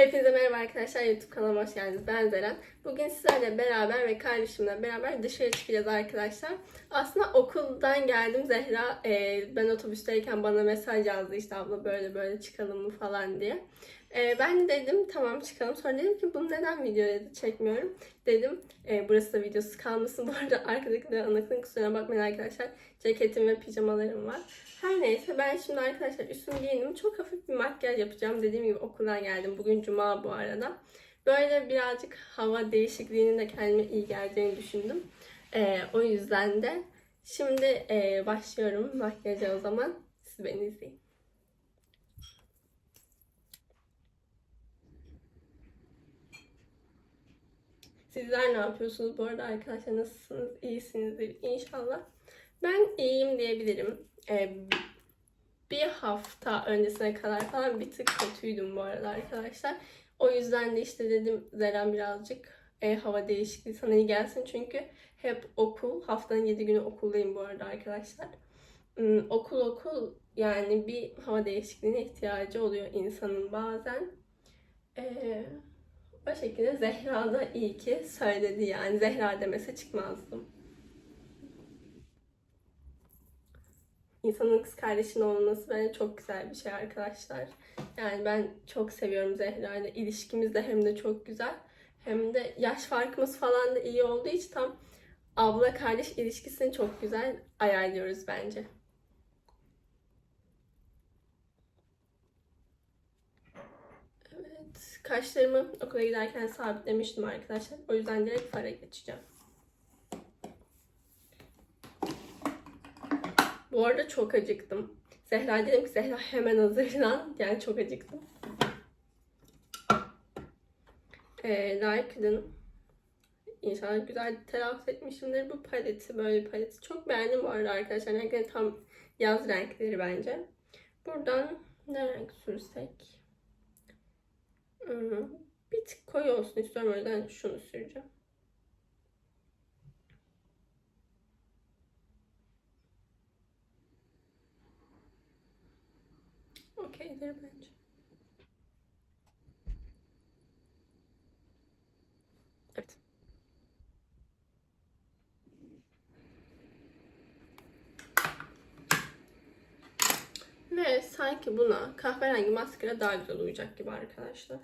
Hepinize merhaba arkadaşlar. YouTube kanalıma hoş geldiniz. Ben Zeren. Bugün sizlerle beraber ve kardeşimle beraber dışarı çıkacağız arkadaşlar. Aslında okuldan geldim. Zehra e, ben otobüsteyken bana mesaj yazdı işte abla böyle böyle çıkalım mı falan diye. E, ben de dedim tamam çıkalım. Sonra dedim ki bunu neden videoya çekmiyorum. Dedim e, burası da videosu kalmasın. Bu arada arkadaki de anakının kusuruna bakmayın arkadaşlar. Ceketim ve pijamalarım var. Her neyse ben şimdi arkadaşlar üstümü giyindim. Çok hafif bir makyaj yapacağım. Dediğim gibi okuldan geldim. Bugün cuma bu arada. Böyle birazcık hava değişikliğinin de kendime iyi geleceğini düşündüm. Ee, o yüzden de şimdi e, başlıyorum makyaja o zaman. Siz beni izleyin. Sizler ne yapıyorsunuz bu arada arkadaşlar? Nasılsınız? İyisinizdir inşallah. Ben iyiyim diyebilirim. Ee, bir hafta öncesine kadar falan bir tık kötüydüm bu arada arkadaşlar. O yüzden de işte dedim Zeren birazcık e, hava değişikliği sana iyi gelsin. Çünkü hep okul, haftanın 7 günü okuldayım bu arada arkadaşlar. Hmm, okul okul yani bir hava değişikliğine ihtiyacı oluyor insanın bazen. Ee, o şekilde Zehra da iyi ki söyledi yani. Zehra demese çıkmazdım. insanın kız kardeşinin olması bence çok güzel bir şey arkadaşlar. Yani ben çok seviyorum Zehra ile. İlişkimiz de hem de çok güzel. Hem de yaş farkımız falan da iyi olduğu için tam abla kardeş ilişkisini çok güzel ayarlıyoruz bence. Evet, kaşlarımı okula giderken sabitlemiştim arkadaşlar. O yüzden direkt fara geçeceğim. Bu arada çok acıktım. Zehra dedim ki Zehra hemen hazırlan. Yani çok acıktım. Ee, Like'ın İnşallah güzel telaffuz etmişimdir. Bu paleti böyle paleti. Çok beğendim bu arada arkadaşlar. Renkleri tam yaz renkleri bence. Buradan ne renk sürsek? Bir tık koyu olsun istiyorum. O yüzden şunu süreceğim. Okeydir bence. Evet. Ve sanki buna kahverengi maskara daha güzel uyacak gibi arkadaşlar.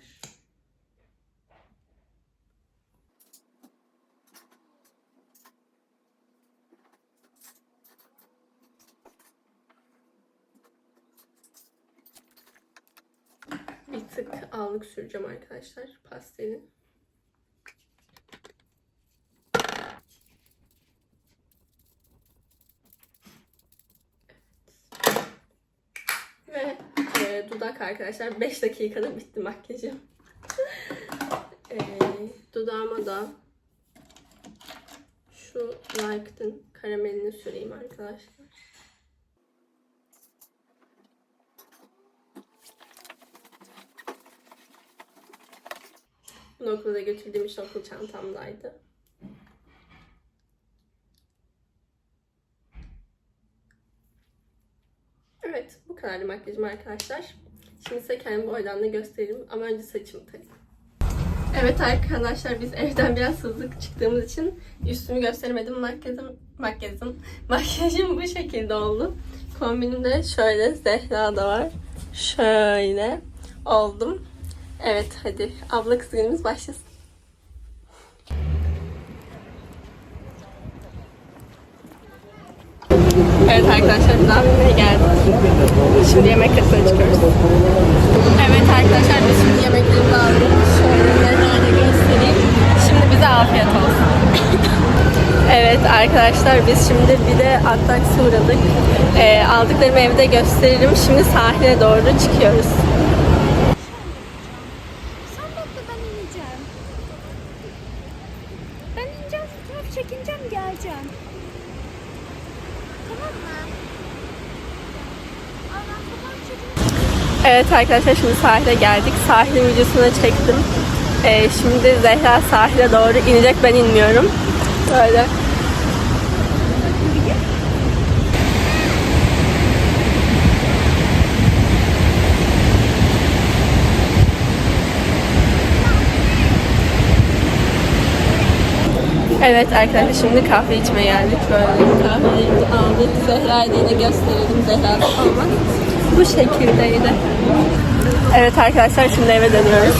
Bir tık allık süreceğim arkadaşlar pastelin. Ve e, dudak arkadaşlar 5 dakikada bitti makyajım. e, dudağıma da şu Like'ın karamelini süreyim arkadaşlar. Bunu okula götürdüğüm için okul çantamdaydı. Evet, bu kadardı makyajım arkadaşlar. Şimdi size kendimi boydan da göstereyim ama önce saçımı tarayayım. Evet arkadaşlar biz evden biraz hızlı çıktığımız için üstümü gösteremedim. Makyajım, makyajım, makyajım bu şekilde oldu. Kombinim de şöyle Zehra da var. Şöyle oldum. Evet hadi abla kız başlasın. Evet arkadaşlar biz AVM'ye geldik. Şimdi yemek katına çıkıyoruz. Evet arkadaşlar biz şimdi yemeklerimizi aldık. Şöyle nerede göstereyim. Şimdi bize afiyet olsun. evet arkadaşlar biz şimdi bir de Attax'a uğradık. Ee, aldıklarımı evde gösteririm. Şimdi sahile doğru çıkıyoruz. İneceğim. Ben ineceğim, fotoğraf çekineceğim, geleceğim. Tamam mı? Allah fotoğraf. Evet arkadaşlar şimdi sahile geldik. Sahilin videosunu çektim. Ee, şimdi Zehra sahile doğru inecek ben inmiyorum. Böyle. Evet arkadaşlar şimdi kahve içmeye geldik. Böyle kahvelerimizi aldık. Zehra'yı da gösterelim. Zehra'da olmak. Bu şekildeydi. Evet arkadaşlar şimdi eve dönüyoruz.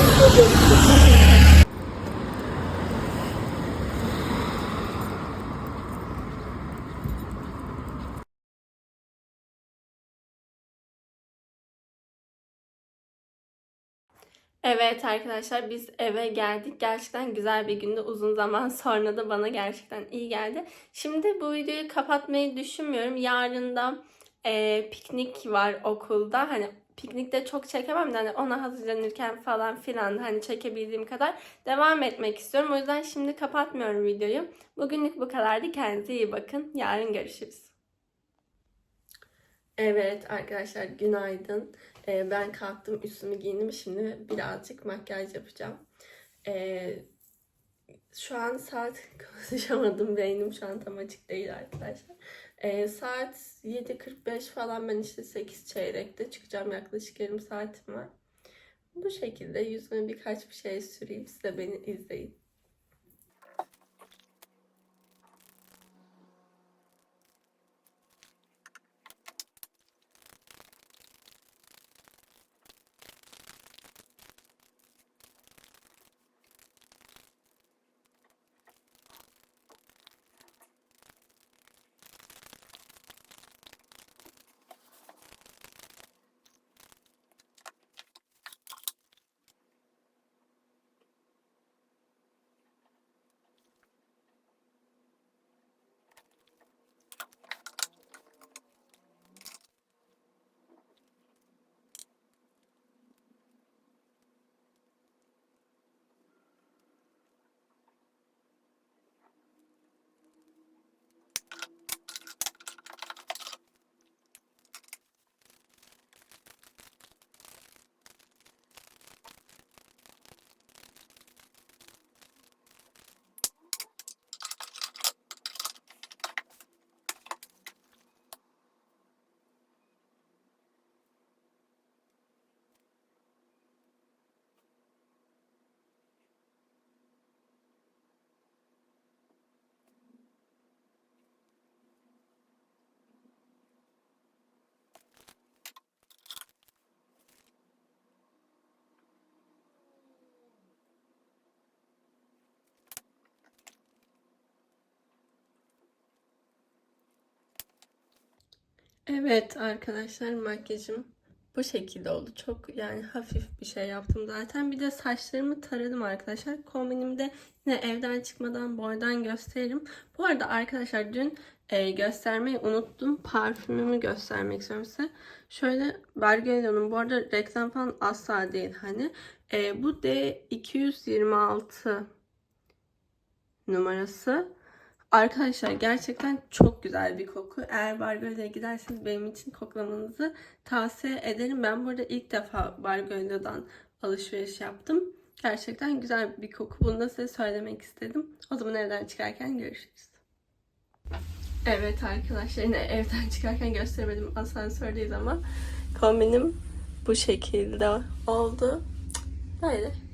Evet arkadaşlar biz eve geldik. Gerçekten güzel bir gündü. Uzun zaman sonra da bana gerçekten iyi geldi. Şimdi bu videoyu kapatmayı düşünmüyorum. Yarın da e, piknik var okulda. Hani piknikte çok çekemem de hani ona hazırlanırken falan filan hani çekebildiğim kadar devam etmek istiyorum. O yüzden şimdi kapatmıyorum videoyu. Bugünlük bu kadardı. Kendinize iyi bakın. Yarın görüşürüz. Evet arkadaşlar günaydın. Ee, ben kalktım üstümü giyindim. Şimdi birazcık makyaj yapacağım. Ee, şu an saat konuşamadım. Beynim şu an tam açık değil arkadaşlar. Ee, saat 7.45 falan ben işte 8 çeyrekte çıkacağım. Yaklaşık yarım saatim var. Bu şekilde yüzüme birkaç bir şey süreyim. Siz de beni izleyin. Evet arkadaşlar makyajım bu şekilde oldu. Çok yani hafif bir şey yaptım zaten. Bir de saçlarımı taradım arkadaşlar. Kombinimde yine evden çıkmadan boydan gösteririm. Bu arada arkadaşlar dün e, göstermeyi unuttum. Parfümümü göstermek istiyorum size. Şöyle Bergenio'nun bu arada reklam falan asla değil hani. E, bu D226 numarası. Arkadaşlar gerçekten çok güzel bir koku. Eğer Bargöl'e giderseniz benim için koklamanızı tavsiye ederim. Ben burada ilk defa Bargöl'den alışveriş yaptım. Gerçekten güzel bir koku. Bunu da size söylemek istedim. O zaman evden çıkarken görüşürüz. Evet arkadaşlar yine evden çıkarken gösteremedim asansördeyiz ama kombinim bu şekilde oldu. Böyle.